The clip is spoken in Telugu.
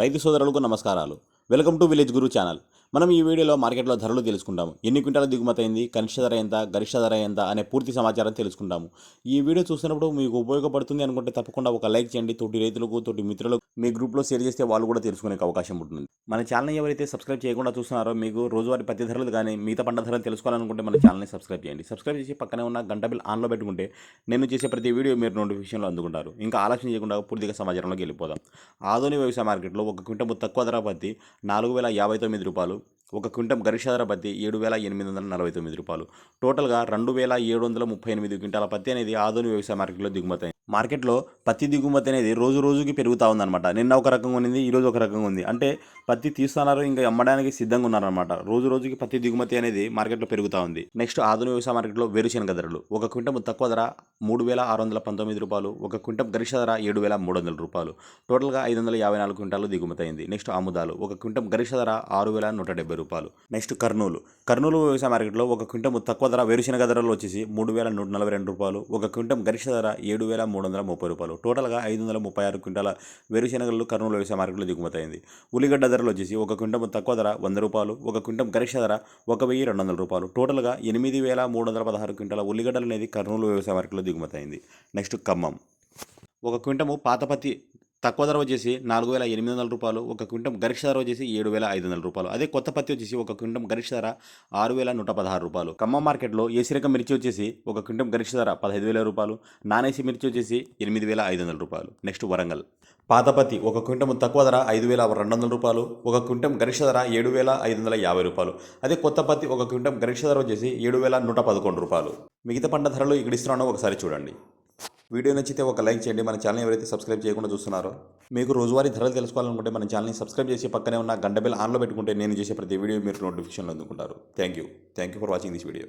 రైతు సోదరులకు నమస్కారాలు. Welcome to village guru channel. మనం ఈ వీడియోలో మార్కెట్లో ధరలు తెలుసుకుంటాము. ఎన్ని క్వింటాల దిగుమతి అయింది కనిష్ట ధర ఎంత గరిష్ట ధర ఎంత అనే పూర్తి సమాచారం తెలుసుకుంటాము. ఈ వీడియో చూసినప్పుడు మీకు ఉపయోగపడుతుంది అనుకుంటే తప్పకుండా ఒక లైక్ చేయండి. తోటి రైతులకు తోటి మిత్రులకు మీ గ్రూప్లో షేర్ చేస్తే వాళ్ళు కూడా తెలుసుకునే అవకాశం ఉంటుంది. మన ఛానల్ ఎవరైతే సబ్స్క్రైబ్ చేయకుండా చూస్తున్నారో మీకు రోజువారి పత్తి ధరలు కానీ మిగతా పంట ధరలు తెలుసుకోవాలనుకుంటే మన ఛానల్ని సబ్స్క్రైబ్ చేయండి. సబ్స్క్రైబ్ చేసి పక్కనే ఉన్న గంట బిల్ ఆన్లో పెట్టుకుంటే నేను చేసే ప్రతి వీడియో మీరు నోటిఫికేషన్లో అందుకుంటారు. ఇంకా ఆలోచన చేయకుండా పూర్తిగా సమాచారంలోకి వెళ్ళిపోదాం. ఆధునిక వ్యవసాయ మార్కెట్లో ఒక క్వింటం తక్కువ ధర పత్తి నాలుగు వేల యాభై తొమ్మిది రూపాయలు ఒక క్వింటం గరిష్ట ధర పత్తి ఏడు వేల ఎనిమిది వందల నలభై తొమ్మిది రూపాయలు. టోటల్గా రెండు వేల ఏడు వందల ముప్పై ఎనిమిది క్వింటాల పత్తి అనేది ఆధునిక వ్యవసాయ మార్కెట్లో దిగుమతి మార్కెట్లో పత్తి దిగుమతి అనేది రోజు రోజుకి పెరుగుతూ ఉందన్నమాట. నిన్న ఒక రకంగా ఉంది ఈరోజు ఒక రకంగా ఉంది. అంటే పత్తి తీస్తున్నారు ఇంకా అమ్మడానికి సిద్ధంగా ఉన్నారనమాట రోజు రోజుకి పత్తి దిగుమతి అనేది మార్కెట్లో పెరుగుతూ ఉంది. నెక్స్ట్ ఆధునిక వ్యవసాయ మార్కెట్లో వేరుశనగ ధరలు. ఒక క్వింటం తక్కువ ధర మూడు వేల ఆరు వందల పంతొమ్మిది రూపాయలు. ఒక క్వింటం గరిష్ట ధర ఏడు వేల మూడు వందల రూపాయలు. టోటల్గా ఐదు వందల యాభై నాలుగు క్వింటాలు దిగుమతి అయింది. నెక్స్ట్ ఆముదాలు. ఒక క్వింటం గరిష్ట ధర ఆరు వేల నూట డెబ్బై రూపాయలు. నెక్స్ట్ కర్నూలు. కర్నూలు వ్యవసాయ మార్కెట్లో ఒక క్వింటం తక్కువ ధర వేరుశనగ ధరలు వచ్చేసి మూడు వేల నూట నలభై రెండు రూపాయలు. ఒక క్వింటం గరిష్ట ధర ఏడు వేల మూడు మూడు వందల ముప్పై రూపాయలు. టోటల్గా ఐదు వందల ముప్పై ఆరు క్వింటాల వేరుశనగలు కర్నూలు వ్యవసాయ మార్కెట్లో దిగుమతి అయింది. ఉల్లిగడ్డ ధరలు వచ్చేసి ఒక క్వింటం తక్కువ ధర వంద రూపాయలు ఒక క్వింటం గరిష్ట ధర ఒక వెయ్యి రెండు వందల రూపాయలు. టోటల్గా ఎనిమిది వేల మూడు వందల పదహారు క్వింటాల ఉల్లిగడ్డలు అనేది కర్నూలు వ్యవసాయ మార్కెట్లో దిగుమతి అయింది. నెక్స్ట్ ఖమ్మం. ఒక క్వింటము పాత పత్తి తక్కువ ధర వచ్చేసి నాలుగు వేల ఎనిమిది వందల రూపాయలు ఒక క్వింటం గరిష్ట ధర వచ్చేసి ఏడు వేల ఐదు వందల రూపాయలు. అదే కొత్త పత్తి వచ్చేసి ఒక క్వింటం గరిష్ట ధర ఆరు వేల నూట పదహారు రూపాయలు. ఖమ్మం మార్కెట్లో ఏసీ రకం మిర్చి వచ్చేసి ఒక క్వింటం గరిష్ట ధర పదహైదు వేల రూపాయలు. నాన్ ఏసీ మిర్చి వచ్చేసి ఎనిమిది వేల ఐదు వందల రూపాయలు. నెక్స్ట్ వరంగల్. పాత పత్తి ఒక క్వింటం తక్కువ ధర ఐదు వేల రెండు వందల రూపాయలు ఒక క్వింటం గరిష్ట ధర ఏడు వేల ఐదు వందల యాభై రూపాయలు. అదే కొత్త పత్తి ఒక క్వింటం గరిష్ట ధర వచ్చేసి ఏడు వేల నూట పదకొండు రూపాయలు. మిగతా పంట ధరలు ఇక్కడ ఇస్తున్నానో ఒకసారి చూడండి. వీడియో నచ్చితే ఒక లైక్ చేయండి. మన ఛానల్ ఎవరైతే సబ్స్క్రైబ్ చేయకుండా చూస్తున్నారో మీకు రోజువారీ ధరలు తెలుసుకోవాలనుకుంటే మన ఛానల్ని సబ్స్క్రైబ్ చేసి పక్కనే ఉన్న గంట బెల్ ఆన్లో పెట్టుకుంటే నేను చేసే ప్రతి వీడియో మీరు నోటిఫికేషన్లో అందుకుంటారు. Thank you thank you for watching this video